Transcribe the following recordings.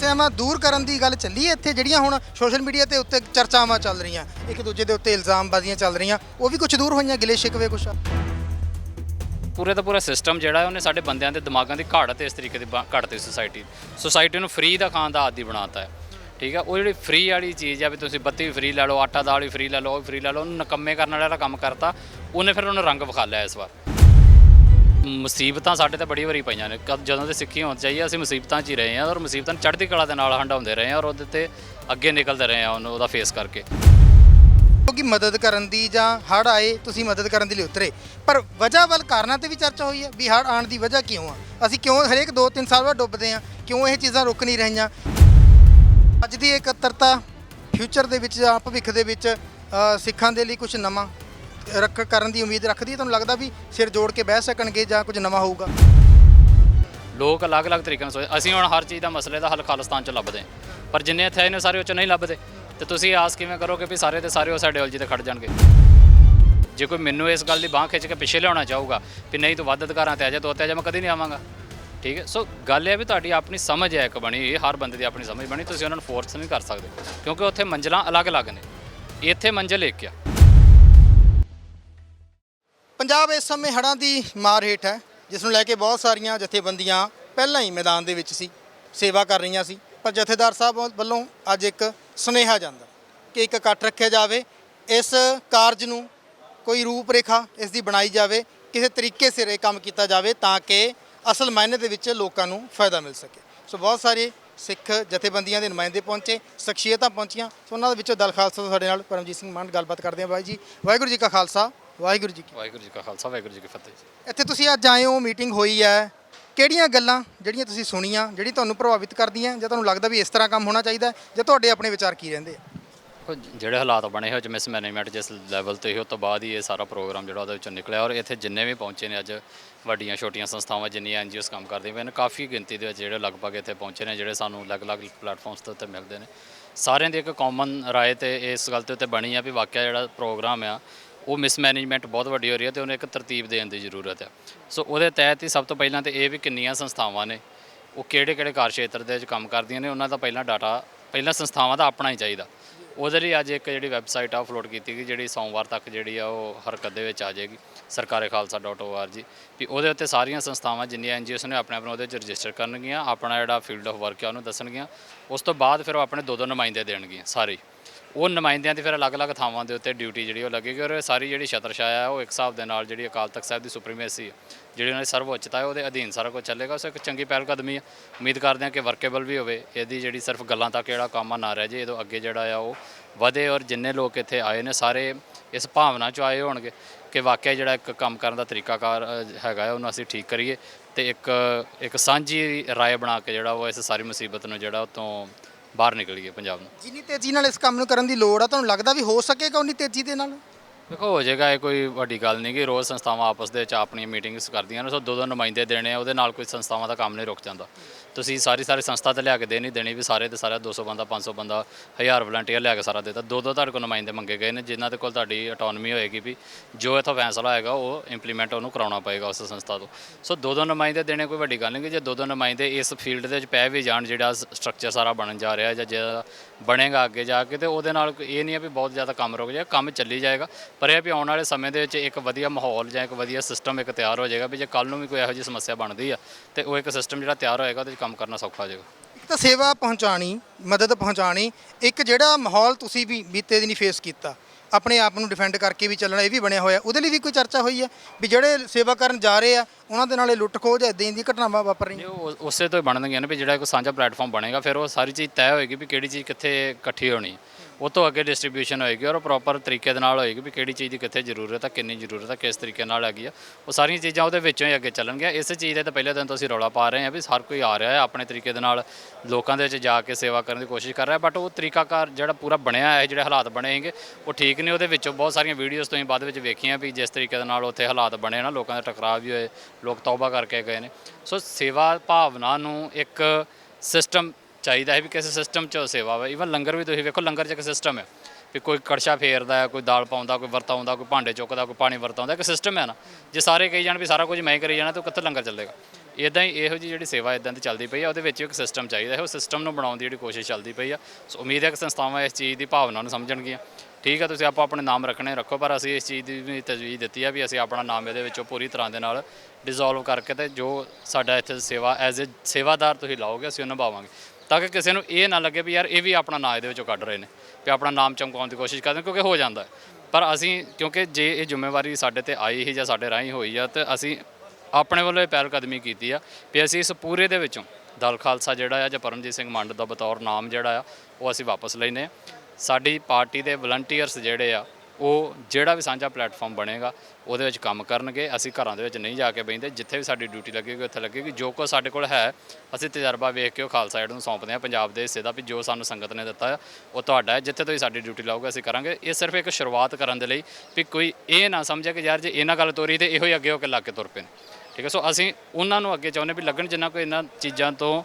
ਸਮੱਸਿਆਵਾਂ ਦੂਰ ਕਰਨ ਦੀ ਗੱਲ ਚੱਲੀ ਹੈ। ਇੱਥੇ ਜਿਹੜੀਆਂ ਹੁਣ ਸੋਸ਼ਲ ਮੀਡੀਆ ਤੇ ਉੱਤੇ ਚਰਚਾਵਾਂ ਚੱਲ ਰਹੀਆਂ, ਇੱਕ ਦੂਜੇ ਦੇ ਉੱਤੇ ਇਲਜ਼ਾਮਬਾਜ਼ੀਆਂ ਚੱਲ ਰਹੀਆਂ, ਉਹ ਵੀ ਕੁਝ ਦੂਰ ਹੋਈਆਂ। ਗਿਲੇ ਸ਼ਿਕਵੇ ਕੁਛ ਪੂਰੇ ਦਾ ਪੂਰਾ ਸਿਸਟਮ ਜਿਹੜਾ, ਉਹਨੇ ਸਾਡੇ ਬੰਦਿਆਂ ਦੇ ਦਿਮਾਗਾਂ ਦੀ ਘਾੜਤ ਇਸ ਤਰੀਕੇ ਦੀ ਬ- ਘਾੜਤ ਇਸ ਸੋਸਾਇਟੀ ਸੋਸਾਇਟੀ ਨੂੰ ਫ੍ਰੀ ਦਾ ਖਾਣ ਦਾ ਆਦੀ ਬਣਾਤਾ ਹੈ। ਠੀਕ ਹੈ ਉਹ ਜਿਹੜੀ ਫ੍ਰੀ ਵਾਲੀ ਚੀਜ਼ ਆ ਵੀ ਤੁਸੀਂ ਬੱਤੀ ਵੀ ਫ੍ਰੀ ਲੈ ਲਓ, ਆਟਾ ਦਾਲ ਵੀ ਫ੍ਰੀ ਲੈ ਲਓ, ਉਹ ਵੀ ਫ੍ਰੀ ਲੈ ਲਓ, ਉਹਨੂੰ ਨਕੰਮੇ ਕਰਨ ਵਾਲਾ ਕੰਮ ਕਰਤਾ, ਉਹਨੇ ਫਿਰ ਉਹਨੂੰ ਰੰਗ ਵਿਖਾ ਲਿਆ ਇਸ ਵਾਰ। ਮੁਸੀਬਤਾਂ ਸਾਡੇ ਤੇ ਬੜੀ ਵਾਰੀ ਪਈਆਂ ਨੇ। ਕਦ ਜਦੋਂ ਦੇ ਸਿੱਖੀ ਹੋਣ ਚਾਹੀਏ ਅਸੀਂ ਮੁਸੀਬਤਾਂ 'ਚ ਹੀ ਰਹੇ ਹਾਂ ਔਰ ਮੁਸੀਬਤਾਂ ਨੂੰ ਚੜ੍ਹਦੀ ਕਲਾ ਦੇ ਨਾਲ ਹੰਡਾਉਂਦੇ ਰਹੇ ਹਾਂ ਔਰ ਉਹਦੇ ਤੇ ਅੱਗੇ ਨਿਕਲਦੇ ਰਹੇ ਹਾਂ ਉਹਨੂੰ, ਉਹਦਾ ਫੇਸ ਕਰਕੇ। ਕਿਉਂਕਿ ਮਦਦ ਕਰਨ ਦੀ ਜਾਂ ਹੜ ਆਏ, ਤੁਸੀਂ ਮਦਦ ਕਰਨ ਦੇ ਲਈ ਉਤਰੇ। ਪਰ ਵਜ੍ਹਾ ਵੱਲ ਕਾਰਨਾਂ ਤੇ ਵੀ ਚਰਚਾ ਹੋਈ ਹੈ ਵੀ ਹੜ ਆਉਣ ਦੀ ਵਜ੍ਹਾ ਕਿਉਂ ਆ? ਅਸੀਂ ਕਿਉਂ ਹਰੇਕ 2-3 ਸਾਲ ਬਾਅਦ ਡੁੱਬਦੇ ਆ ਕਿਉਂ ਇਹ ਚੀਜ਼ਾਂ ਰੁਕ ਨਹੀਂ ਰਹੀਆਂ? ਅੱਜ ਦੀ ਇਕੱਤਰਤਾ ਫਿਊਚਰ ਦੇ ਵਿੱਚ ਜਾਂ ਭਵਿੱਖ ਦੇ ਵਿੱਚ ਸਿੱਖਾਂ ਦੇ ਲਈ ਕੁਝ ਨਵਾਂ ਰੱਖ ਕਰਨ ਦੀ ਉਮੀਦ ਰੱਖਦੀ ਹੈ, ਤੁਹਾਨੂੰ ਲੱਗਦਾ ਵੀ ਸਿਰ ਜੋੜ ਕੇ ਬਹਿ ਸਕਣਗੇ ਜਾਂ ਕੁਝ ਨਵਾਂ ਹੋਊਗਾ? ਲੋਕ ਅਲੱਗ-ਅਲੱਗ ਤਰੀਕੇ ਨਾਲ ਸੋਚਦੇ ਅਸੀਂ ਹੁਣ ਹਰ ਚੀਜ਼ ਦਾ ਮਸਲੇ ਦਾ ਹੱਲ ਖਾਲਿਸਤਾਨ 'ਚ ਲੱਭਦੇ ਹਾਂ। ਪਰ ਜਿੰਨੇ ਇੱਥੇ ਆਏ ਨੇ, ਸਾਰੇ ਉਹ 'ਚ ਨਹੀਂ ਲੱਭਦੇ। ਤੇ ਤੁਸੀਂ ਆਸ ਕਿਵੇਂ ਕਰੋਗੇ ਵੀ ਸਾਰੇ ਦੇ ਸਾਰੇ ਉਹ ਸਾਡੇ ਉਲਝੀ ਤੇ ਖੜ ਜਾਣਗੇ? ਜੇ ਕੋਈ ਮੈਨੂੰ ਇਸ ਗੱਲ ਦੀ ਬਾਹ ਖਿੱਚ ਕੇ ਪਿੱਛੇ ਲਿਆਉਣਾ ਚਾਹੂਗਾ ਵੀ ਨਹੀਂ ਤੂੰ ਵੱਧ ਅਧਿਕਾਰਾਂ ਤੇ ਆ ਜਾ, ਤੂੰ ਉੱਤੇ ਆ ਜਾ, ਮੈਂ ਕਦੀ ਨਹੀਂ ਆਵਾਂਗਾ। ਠੀਕ ਹੈ? ਸੋ ਗੱਲ ਇਹ ਵੀ ਤੁਹਾਡੀ ਆਪਣੀ ਸਮਝ ਹੈ ਇੱਕ ਬਣੀ ਹਰ ਬੰਦੇ ਦੀ ਆਪਣੀ ਸਮਝ ਬਣੀ, ਤੁਸੀਂ ਉਹਨਾਂ ਨੂੰ ਫੋਰਸ ਨਹੀਂ ਕਰ ਸਕਦੇ। ਕਿਉਂਕਿ ਉੱਥੇ ਮੰਜ਼ਲਾਂ ਅਲੱਗ-ਅਲੱਗ ਨੇ। ਇੱਥੇ ਮੰਜ਼ਲ ਇੱਕ ਆ। ਪੰਜਾਬ ਇਸ ਸਮੇਂ ਹੜ੍ਹਾਂ ਦੀ ਮਾਰ ਹੇਠ ਹੈ, ਜਿਸ ਨੂੰ ਲੈ ਕੇ ਬਹੁਤ ਸਾਰੀਆਂ ਜਥੇਬੰਦੀਆਂ ਪਹਿਲਾਂ ਹੀ ਮੈਦਾਨ ਦੇ ਵਿੱਚ ਸੀ, ਸੇਵਾ ਕਰ ਰਹੀਆਂ ਸੀ, ਪਰ ਜਥੇਦਾਰ ਸਾਹਿਬ ਵੱਲੋਂ ਅੱਜ ਇੱਕ ਸੁਨੇਹਾ ਜਾਂਦਾ ਕਿ ਇੱਕ ਇਕੱਠ ਰੱਖਿਆ ਜਾਵੇ, ਇਸ ਕਾਰਜ ਨੂੰ ਕੋਈ ਰੂਪ ਰੇਖਾ ਇਸ ਦੀ ਬਣਾਈ ਜਾਵੇ, ਕਿਸੇ ਤਰੀਕੇ ਸਿਰ ਇਹ ਕੰਮ ਕੀਤਾ ਜਾਵੇ ਤਾਂ ਕਿ ਅਸਲ ਮਾਇਨੇ ਦੇ ਵਿੱਚ ਲੋਕਾਂ ਨੂੰ ਫਾਇਦਾ ਮਿਲ ਸਕੇ। ਸੋ ਬਹੁਤ ਸਾਰੇ ਸਿੱਖ ਜਥੇਬੰਦੀਆਂ ਦੇ ਨੁਮਾਇੰਦੇ ਪਹੁੰਚੇ, ਸ਼ਖਸੀਅਤਾਂ ਪਹੁੰਚੀਆਂ, ਸੋ ਉਹਨਾਂ ਦੇ ਵਿੱਚੋਂ ਦਲ ਖਾਲਸਾ ਤੋਂ ਸਾਡੇ ਨਾਲ ਪਰਮਜੀਤ ਸਿੰਘ ਮਾਨ ਗੱਲਬਾਤ ਕਰਦੇ ਹਾਂ ਬਾਈ ਜੀ। ਵਾਹਿਗੁਰੂ ਜੀ ਕਾ ਖਾਲਸਾ ਵਾਹਿਗੁਰੂ ਜੀ ਕੀ ਵਾਹਿਗੁਰੂ ਜੀ ਕਾ ਖਾਲਸਾ ਵਾਹਿਗੁਰੂ ਜੀ ਕੀ ਫਤਿਹ ਇੱਥੇ ਤੁਸੀਂ ਅੱਜ ਆਏ ਹੋ ਮੀਟਿੰਗ ਹੋਈ ਹੈ। ਕਿਹੜੀਆਂ ਗੱਲਾਂ ਜਿਹੜੀਆਂ ਤੁਸੀਂ ਸੁਣੀਆਂ ਜਿਹੜੀ ਤੁਹਾਨੂੰ ਪ੍ਰਭਾਵਿਤ ਕਰਦੀਆਂ ਜਾਂ ਤੁਹਾਨੂੰ ਲੱਗਦਾ ਵੀ ਇਸ ਤਰ੍ਹਾਂ ਕੰਮ ਹੋਣਾ ਚਾਹੀਦਾ? ਜਾਂ ਤੁਹਾਡੇ ਆਪਣੇ ਵਿਚਾਰ ਕੀ ਰਹਿੰਦੇ ਆ? ਦੇਖੋ, ਜਿਹੜੇ ਹਾਲਾਤ ਬਣੇ ਹੋਏ ਜਿਵੇਂ ਮੈਨੇਜਮੈਂਟ ਜਿਸ ਲੈਵਲ ਤੇ ਸੀ ਉਸ ਤੋਂ ਬਾਅਦ ਹੀ ਇਹ ਸਾਰਾ ਪ੍ਰੋਗਰਾਮ ਜਿਹੜਾ ਉਹਦੇ ਵਿੱਚੋਂ ਨਿਕਲਿਆ ਔਰ ਇੱਥੇ ਜਿੰਨੇ ਵੀ ਪਹੁੰਚੇ ਨੇ ਅੱਜ ਵੱਡੀਆਂ ਛੋਟੀਆਂ ਸੰਸਥਾਵਾਂ ਜਿੰਨੀਆਂ ਐਨਜੀਓਸ ਕੰਮ ਕਰਦੀਆਂ ਪਈਆਂ ਨੇ ਕਾਫੀ ਗਿਣਤੀ ਦੇ ਵਿੱਚ ਜਿਹੜੇ ਲਗਭਗ ਇੱਥੇ ਪਹੁੰਚੇ ਨੇ ਜਿਹੜੇ ਸਾਨੂੰ ਅਲੱਗ-ਅਲੱਗ ਪਲੇਟਫਾਰਮਸ ਤੇ ਉੱਤੇ ਮਿਲਦੇ ਨੇ। ਸਾਰਿਆਂ ਦੀ ਇੱਕ ਕਾਮਨ ਰਾਏ ਤੇ ਇਸ ਗੱਲ ਤੇ ਉੱਤੇ ਬਣੀ ਆ ਵੀ ਵਾਕਿਆ ਜਿਹੜਾ ਪ੍ਰੋਗਰਾਮ ਆ ਉਹ ਮਿਸਮੈਨੇਜਮੈਂਟ ਬਹੁਤ ਵੱਡੀ ਹੋ ਰਹੀ ਹੈ ਤੇ ਉਹਨੂੰ ਇੱਕ ਤਰਤੀਬ ਦੇਣ ਦੀ ਜ਼ਰੂਰਤ ਹੈ। ਸੋ ਉਹਦੇ ਤਹਿਤ ਹੀ ਸਭ ਤੋਂ ਪਹਿਲਾਂ ਤੇ ਇਹ ਵੀ ਕਿੰਨੀਆਂ ਸੰਸਥਾਵਾਂ ਨੇ, ਉਹ ਕਿਹੜੇ ਕਿਹੜੇ ਕਾਰਜਸ਼ੇਤਰ ਦੇ ਵਿੱਚ ਕੰਮ ਕਰਦੀਆਂ ਨੇ, ਉਹਨਾਂ ਦਾ ਪਹਿਲਾਂ ਡਾਟਾ ਪਹਿਲਾਂ ਸੰਸਥਾਵਾਂ ਦਾ ਆਪਣਾ ਹੀ ਚਾਹੀਦਾ। ਉਹਦੇ ਲਈ ਅੱਜ ਇੱਕ ਜਿਹੜੀ ਵੈਬਸਾਈਟ ਆ ਅਪਲੋਡ ਕੀਤੀ ਗਈ, ਜਿਹੜੀ ਸੋਮਵਾਰ ਤੱਕ ਜਿਹੜੀ ਆ, ਉਹ ਹਰਕਤ ਦੇ ਵਿੱਚ ਆ ਜਾਏਗੀ ਸਰਕਾਰੇਖਾਲਸਾ.org ਵੀ ਉਹਦੇ ਉੱਤੇ ਸਾਰੀਆਂ ਸੰਸਥਾਵਾਂ, ਜਿੰਨੀਆਂ ਐਨਜੀਓਸ ਨੇ ਆਪਣੇ ਆਪਣੇ ਉਹਦੇ ਵਿੱਚ ਰਜਿਸਟਰ ਕਰਨਗੀਆਂ, ਆਪਣਾ ਜਿਹੜਾ ਫੀਲਡ ਆਫ ਵਰਕ ਆ, ਉਹਨੂੰ ਦੱਸਣਗੀਆਂ। ਉਸ ਤੋਂ ਬਾਅਦ ਫਿਰ ਉਹ ਆਪਣੇ ਦੋ ਦੋ ਨੁਮਾਇੰਦੇ ਦੇਣਗੀਆਂ, ਸਾਰੇ ਉਹ ਨੁਮਾਇੰਦਿਆਂ ਦੀ ਫਿਰ ਅਲੱਗ-ਅਲੱਗ ਥਾਵਾਂ ਦੇ ਉੱਤੇ ਡਿਊਟੀ ਜਿਹੜੀ ਉਹ ਲੱਗੇਗੀ ਔਰ ਇਹ ਸਾਰੀ ਜਿਹੜੀ ਛਤਰਛਾਇਆ ਹੈ, ਉਹ ਇੱਕ ਹਿਸਾਬ ਦੇ ਨਾਲ ਜਿਹੜੀ ਅਕਾਲ ਤਖਤ ਸਾਹਿਬ ਦੀ ਸੁਪਰੀਮੇਸੀ ਹੈ, ਜਿਹੜੀ ਉਹਨਾਂ ਦੀ ਸਰਵਉੱਚਤਾ ਹੈ, ਉਹਦੇ ਅਧੀਨ ਸਾਰਾ ਕੁਝ ਚੱਲੇਗਾ। ਉਸ ਇੱਕ ਚੰਗੀ ਪਹਿਲ ਕਦਮੀ ਹੈ। ਉਮੀਦ ਕਰਦੇ ਹਾਂ ਕਿ ਵਰਕੇਬਲ ਵੀ ਹੋਵੇ। ਇਹਦੀ ਜਿਹੜੀ ਸਿਰਫ ਗੱਲਾਂ ਤੱਕ ਜਿਹੜਾ ਕੰਮ ਆ ਨਾ ਰਹਿ ਜੇ ਇਹਦੋਂ ਅੱਗੇ ਜਿਹੜਾ ਆ ਉਹ ਵਧੇ ਔਰ ਜਿੰਨੇ ਲੋਕ ਇੱਥੇ ਆਏ ਨੇ, ਸਾਰੇ ਇਸ ਭਾਵਨਾ ਚ ਆਏ ਹੋਣਗੇ ਕਿ ਵਾਕਿਆ ਜਿਹੜਾ ਇੱਕ ਕੰਮ ਕਰਨ ਦਾ ਤਰੀਕਾਕਾਰ ਹੈਗਾ ਉਹਨੂੰ ਅਸੀਂ ਠੀਕ ਕਰੀਏ ਤੇ ਇੱਕ ਇੱਕ ਸਾਂਝੀ ਰਾਏ ਬਣਾ ਕੇ ਜਿਹੜਾ ਉਹ ਇਸ ਸਾਰੀ ਮੁਸੀਬਤ ਨੂੰ ਜਿਹੜਾ ਉਤੋਂ ਬਾਹਰ ਨਿਕਲ ਨਿਕਲੀਏ ਪੰਜਾਬ ਨੂੰ। ਜਿੰਨੀ ਤੇਜ਼ੀ ਨਾਲ ਇਸ ਕੰਮ ਨੂੰ ਕਰਨ ਦੀ ਲੋੜ ਆ, ਤੁਹਾਨੂੰ ਲੱਗਦਾ ਵੀ ਹੋ ਸਕੇਗਾ ਉਨੀ ਤੇਜ਼ੀ ਦੇ ਨਾਲ? ਦੇਖੋ, ਹੋ ਜਾਏਗਾ, ਇਹ ਕੋਈ ਵੱਡੀ ਗੱਲ ਨਹੀਂ ਕਿ ਰੋਜ਼ ਸੰਸਥਾਵਾਂ ਆਪਸ ਦੇ ਵਿੱਚ ਆਪਣੀਆਂ ਮੀਟਿੰਗਸ ਕਰਦੀਆਂ ਨੇ, ਸੋ ਦੋ ਦੋ ਨੁਮਾਇੰਦੇ ਦੇਣੇ ਆ, ਉਹਦੇ ਨਾਲ ਕੋਈ ਸੰਸਥਾਵਾਂ ਦਾ ਕੰਮ ਨਹੀਂ ਰੁਕ ਜਾਂਦਾ। ਤੁਸੀਂ ਸਾਰੀ ਸਾਰੀ ਸੰਸਥਾ ਤੇ ਲਿਆ ਕੇ ਦੇ ਨਹੀਂ ਦੇਣੀ ਵੀ ਸਾਰੇ ਦੇ ਸਾਰਾ 200 ਬੰਦਾ 500 ਬੰਦਾ 1000 ਵਲੰਟੀਅਰ ਲਿਆ ਕੇ ਸਾਰਾ ਦੇਤਾ। ਦੋ ਦੋ ਤੁਹਾਡੇ ਕੋਲ ਨੁਮਾਇੰਦੇ ਮੰਗੇ ਗਏ ਨੇ, ਜਿਨ੍ਹਾਂ ਦੇ ਕੋਲ ਤੁਹਾਡੀ ਆਟੋਨਮੀ ਹੋਏਗੀ ਵੀ ਜੋ ਇਥੋਂ ਫੈਸਲਾ ਹੋਏਗਾ, ਉਹ ਇੰਪਲੀਮੈਂਟ ਉਹਨੂੰ ਕਰਾਉਣਾ ਪਏਗਾ ਉਸ ਸੰਸਥਾ ਤੋਂ। ਸੋ ਦੋ ਦੋ ਨੁਮਾਇੰਦੇ ਦੇਣੇ ਕੋਈ ਵੱਡੀ ਗੱਲ ਨਹੀਂ ਕਿ ਜੇ ਦੋ ਦੋ ਨੁਮਾਇੰਦੇ ਇਸ ਫੀਲਡ ਦੇ ਵਿੱਚ ਪੈ ਵੀ ਜਾਣ, ਜਿਹੜਾ ਸਟਰਕਚਰ ਸਾਰਾ ਬਣਨ ਜਾ ਰਿਹਾ ਜਾਂ ਜਿਹੜਾ ਬਣੇਗਾ ਅੱਗੇ ਜਾ ਕੇ ਤੇ ਉਹਦੇ ਨਾਲ ਇਹ ਨਹੀਂ ਹੈ ਵੀ ਬਹੁਤ ਜ਼ਿਆਦਾ ਕੰਮ ਰੁਕ ਜਾਏਗਾ, ਕੰਮ ਚੱਲੀ ਜਾਏਗਾ। ਪਰ ਇਹ ਵੀ ਆਉਣ ਵਾਲੇ ਸਮੇਂ ਦੇ ਵਿੱਚ ਇੱਕ ਵਧੀਆ ਮਾਹੌਲ ਜਾਂ ਇੱਕ ਵਧੀਆ ਸਿਸਟਮ ਇੱਕ ਤਿਆਰ ਹੋ ਜਾਏਗਾ ਵੀ ਜੇ ਕੱਲ ਨੂੰ ਵੀ ਕੋਈ ਇਹੋ ਜਿਹੀ ਸਮੱਸਿਆ ਬਣਦੀ ਆ, ਤੇ ਉਹ ਇੱਕ ਸਿਸਟਮ ਜਿਹੜਾ ਤਿਆਰ ਹੋਏਗਾ ਉਹਦੇ ਵਿੱਚ ਕੰਮ ਕਰਨਾ ਸੌਖਾ ਹੋ ਜਾਏਗਾ। ਇੱਕ ਤਾਂ ਸੇਵਾ ਪਹੁੰਚਾਣੀ, ਮਦਦ ਪਹੁੰਚਾਣੀ, ਇੱਕ ਜਿਹੜਾ ਮਾਹੌਲ ਤੁਸੀਂ ਵੀ ਬੀਤੇ ਦਿਨੀ ਫੇਸ ਕੀਤਾ ਆਪਣੇ ਆਪ ਨੂੰ ਡਿਫੈਂਡ ਕਰਕੇ ਵੀ ਚੱਲਣਾ, ਇਹ ਵੀ ਬਣਿਆ ਹੋਇਆ। ਉਹਦੇ ਲਈ ਵੀ ਕੋਈ ਚਰਚਾ ਹੋਈ ਹੈ ਵੀ ਜਿਹੜੇ ਸੇਵਾ ਕਰਨ ਜਾ ਰਹੇ ਆ, ਉਹਨਾਂ ਦੇ ਨਾਲੇ ਲੁੱਟ ਖੋਜ ਜਾਂ ਇਦਾਂ ਦੀ ਘਟਨਾਵਾਂ ਵਾਪਰ ਰਹੀਆਂ? ਉਹ ਉਸੇ ਤੋਂ ਹੀ ਬਣਨਗੀਆਂ ਨੇ ਵੀ ਜਿਹੜਾ ਕੋਈ ਸਾਂਝਾ ਪਲੇਟਫਾਰਮ ਬਣੇਗਾ, ਫਿਰ ਉਹ ਸਾਰੀ ਚੀਜ਼ ਤੈਅ ਹੋਏਗੀ ਵੀ ਕਿਹੜੀ ਚੀਜ਼ ਕਿੱਥੇ ਇਕੱਠੀ ਹੋਣੀ। ਉਹ ਤੋਂ ਅੱਗੇ ਡਿਸਟ੍ਰੀਬਿਊਸ਼ਨ ਹੋਏਗੀ ਔਰ ਪ੍ਰੋਪਰ ਤਰੀਕੇ ਦੇ ਨਾਲ ਹੋਏਗੀ ਵੀ ਕਿਹੜੀ ਚੀਜ਼ ਦੀ ਕਿੱਥੇ ਜ਼ਰੂਰਤ ਆ, ਕਿੰਨੀ ਜ਼ਰੂਰਤ ਆ, ਕਿਸ ਤਰੀਕੇ ਨਾਲ ਹੈਗੀ ਆ। ਉਹ ਸਾਰੀਆਂ ਚੀਜ਼ਾਂ ਉਹਦੇ ਵਿੱਚੋਂ ਹੀ ਅੱਗੇ ਚੱਲਣਗੀਆਂ। ਇਸ ਚੀਜ਼ ਦੇ ਤਾਂ ਪਹਿਲੇ ਦਿਨ ਤੋਂ ਅਸੀਂ ਰੌਲਾ ਪਾ ਰਹੇ ਹਾਂ ਵੀ ਹਰ ਕੋਈ ਆ ਰਿਹਾ ਹੈ, ਆਪਣੇ ਤਰੀਕੇ ਦੇ ਨਾਲ ਲੋਕਾਂ ਦੇ ਵਿੱਚ ਜਾ ਕੇ ਸੇਵਾ ਕਰਨ ਦੀ ਕੋਸ਼ਿਸ਼ ਕਰ ਰਿਹਾ ਬਟ ਉਹ ਤਰੀਕਾਕਾਰ ਜਿਹੜਾ ਪੂਰਾ ਬਣਿਆ ਹੈ ਜਿਹੜੇ ਹਾਲਾਤ ਬਣੇ ਹੈਗੇ, ਉਹ ਠੀਕ ਨਹੀਂ ਉਹਦੇ ਵਿੱਚੋਂ ਬਹੁਤ ਸਾਰੀਆਂ ਵੀਡੀਓਜ਼ ਤੁਸੀਂ ਬਾਅਦ ਵਿੱਚ ਵੇਖੀਆਂ ਵੀ ਜਿਸ ਤਰੀਕੇ ਦੇ ਨਾਲ ਉੱਥੇ ਹਾਲਾਤ ਬਣੇ ਨਾ, ਲੋਕਾਂ ਦੇ ਟਕਰਾਅ ਵੀ ਹੋਏ, ਲੋਕ ਤੌਬਾ ਕਰਕੇ ਗਏ ਨੇ। ਸੋ ਸੇਵਾ ਭਾਵਨਾ ਨੂੰ ਇੱਕ ਸਿਸਟਮ ਚਾਹੀਦਾ ਹੈ ਵੀ ਕਿਸੇ ਸਿਸਟਮ 'ਚ ਸੇਵਾ ਵਾ ਇਵਨ ਲੰਗਰ ਵੀ ਤੁਸੀਂ ਵੇਖੋ, ਲੰਗਰ 'ਚ ਇੱਕ ਸਿਸਟਮ ਹੈ ਵੀ ਕੋਈ ਕੜਛਾ ਫੇਰਦਾ ਹੈ, ਕੋਈ ਦਾਲ ਪਾਉਂਦਾ, ਕੋਈ ਵਰਤਾਉਂਦਾ ਕੋਈ ਭਾਂਡੇ ਚੁੱਕਦਾ, ਕੋਈ ਪਾਣੀ ਵਰਤਾਉਂਦਾ ਇੱਕ ਸਿਸਟਮ ਹੈ ਨਾ। ਜੇ ਸਾਰੇ ਕਹੀ ਜਾਣ ਵੀ ਸਾਰਾ ਕੁਝ ਮੈਂ ਹੀ ਕਰੀ ਜਾਣਾ, ਤਾਂ ਕਿੱਥੇ ਲੰਗਰ ਚੱਲੇਗਾ? ਇਦਾਂ ਹੀ ਇਹੋ ਜਿਹੀ ਜਿਹੜੀ ਸੇਵਾ ਇਦਾਂ ਦੀ ਚੱਲਦੀ ਪਈ ਆ, ਉਹਦੇ ਵਿੱਚ ਇੱਕ ਸਿਸਟਮ ਚਾਹੀਦਾ ਹੈ। ਉਹ ਸਿਸਟਮ ਨੂੰ ਬਣਾਉਣ ਦੀ ਜਿਹੜੀ ਕੋਸ਼ਿਸ਼ ਚੱਲਦੀ ਪਈ ਆ। ਸੋ ਉਮੀਦ ਹੈ ਕਿ ਸੰਸਥਾਵਾਂ ਇਸ ਚੀਜ਼ ਦੀ ਭਾਵਨਾ ਨੂੰ ਸਮਝਣਗੀਆਂ। ਠੀਕ ਆ, ਤੁਸੀਂ ਆਪਾਂ ਆਪਣੇ ਨਾਮ ਰੱਖਣੇ ਰੱਖੋ, ਪਰ ਅਸੀਂ ਇਸ ਚੀਜ਼ ਦੀ ਵੀ ਤਜਵੀਜ਼ ਦਿੱਤੀ ਆ ਵੀ ਅਸੀਂ ਆਪਣਾ ਨਾਮ ਇਹਦੇ ਵਿੱਚੋਂ ਪੂਰੀ ਤਰ੍ਹਾਂ ਦੇ ਨਾਲ ਡਿਸੋਲਵ ਕਰਕੇ ਤੇ ਜੋ ਸਾਡਾ ਇੱਥੇ ਸੇਵਾ ਐਜ਼ ਅ ਸੇਵਾਦਾਰ ਤੁਸੀਂ ਲਾਓਗੇ, ਅਸੀਂ ਉਹ ਨਿਭਾਵਾਂਗੇ। ਤਾਂ ਕਿ ਕਿਸੇ ਨੂੰ ਇਹ ਨਾ ਲੱਗੇ ਵੀ ਯਾਰ ਇਹ ਵੀ ਆਪਣਾ ਨਾਂ ਇਹਦੇ ਵਿੱਚੋਂ ਕੱਢ ਰਹੇ ਨੇ ਵੀ ਆਪਣਾ ਨਾਮ ਚਮਕਾਉਣ ਦੀ ਕੋਸ਼ਿਸ਼ ਕਰਦੇ ਕਿਉਂਕਿ ਹੋ ਜਾਂਦਾ ਪਰ ਅਸੀਂ, ਕਿਉਂਕਿ ਜੇ ਇਹ ਜ਼ਿੰਮੇਵਾਰੀ ਸਾਡੇ ਤੇ ਆਈ ਹੀ ਜਾਂ ਸਾਡੇ ਰਾਹੀਂ ਹੋਈ ਆ, ਤੇ ਅਸੀਂ ਆਪਣੇ ਵੱਲੋਂ ਇਹ ਪਹਿਲ ਕਦਮੀ ਕੀਤੀ ਆ ਵੀ ਅਸੀਂ ਇਸ ਪੂਰੇ ਦੇ ਵਿੱਚੋਂ ਦਲ ਖਾਲਸਾ ਜਿਹੜਾ ਆ ਜਾਂ ਪਰਮਜੀਤ ਸਿੰਘ ਮੰਡ ਦਾ ਬਤੌਰ ਨਾਮ ਜਿਹੜਾ ਆ, ਉਹ ਅਸੀਂ ਵਾਪਸ ਲੈਨੇ ਆ। ਸਾਡੀ ਪਾਰਟੀ ਦੇ ਵਲੰਟੀਅਰਸ ਜਿਹੜੇ ਆ ਉਹ ਜਿਹੜਾ ਵੀ ਸਾਂਝਾ ਪਲੇਟਫਾਰਮ ਬਣੇਗਾ, ਉਹਦੇ ਵਿੱਚ ਕੰਮ ਕਰਨਗੇ। ਅਸੀਂ ਘਰਾਂ ਦੇ ਵਿੱਚ ਨਹੀਂ ਜਾ ਕੇ ਬੈਂਦੇ ਜਿੱਥੇ ਵੀ ਸਾਡੀ ਡਿਊਟੀ ਲੱਗੇਗੀ, ਉੱਥੇ ਲੱਗੇਗੀ। ਜੋ ਕੁਛ ਸਾਡੇ ਕੋਲ ਹੈ, ਅਸੀਂ ਤਜਰਬਾ ਵੇਖ ਕੇ ਉਹ ਖਾਲਸਾ ਏਡ ਨੂੰ ਸੌਂਪਦੇ ਹਾਂ ਪੰਜਾਬ ਦੇ ਹਿੱਸੇ ਦਾ ਵੀ ਜੋ ਸਾਨੂੰ ਸੰਗਤ ਨੇ ਦਿੱਤਾ ਆ ਉਹ ਤੁਹਾਡਾ ਹੈ। ਜਿੱਥੇ ਤੁਸੀਂ ਸਾਡੀ ਡਿਊਟੀ ਲਾਓਗੇ, ਅਸੀਂ ਕਰਾਂਗੇ। ਇਹ ਸਿਰਫ ਇੱਕ ਸ਼ੁਰੂਆਤ ਕਰਨ ਦੇ ਲਈ ਵੀ ਕੋਈ ਇਹ ਨਾ ਸਮਝੇ ਕਿ ਯਾਰ ਜੇ ਇਹਨਾਂ ਗੱਲ ਤੋਰੀ ਤੇ ਇਹੋ ਹੀ ਅੱਗੇ ਹੋ ਕੇ ਲੱਗ ਕੇ ਤੁਰ ਪਏ ਨੇ ਠੀਕ ਹੈ? ਸੋ ਅਸੀਂ ਉਹਨਾਂ ਨੂੰ ਅੱਗੇ ਚਾਹੁੰਦੇ ਵੀ ਲੱਗਣ ਜਿੰਨਾ ਕੋਈ ਇਹਨਾਂ ਚੀਜ਼ਾਂ ਤੋਂ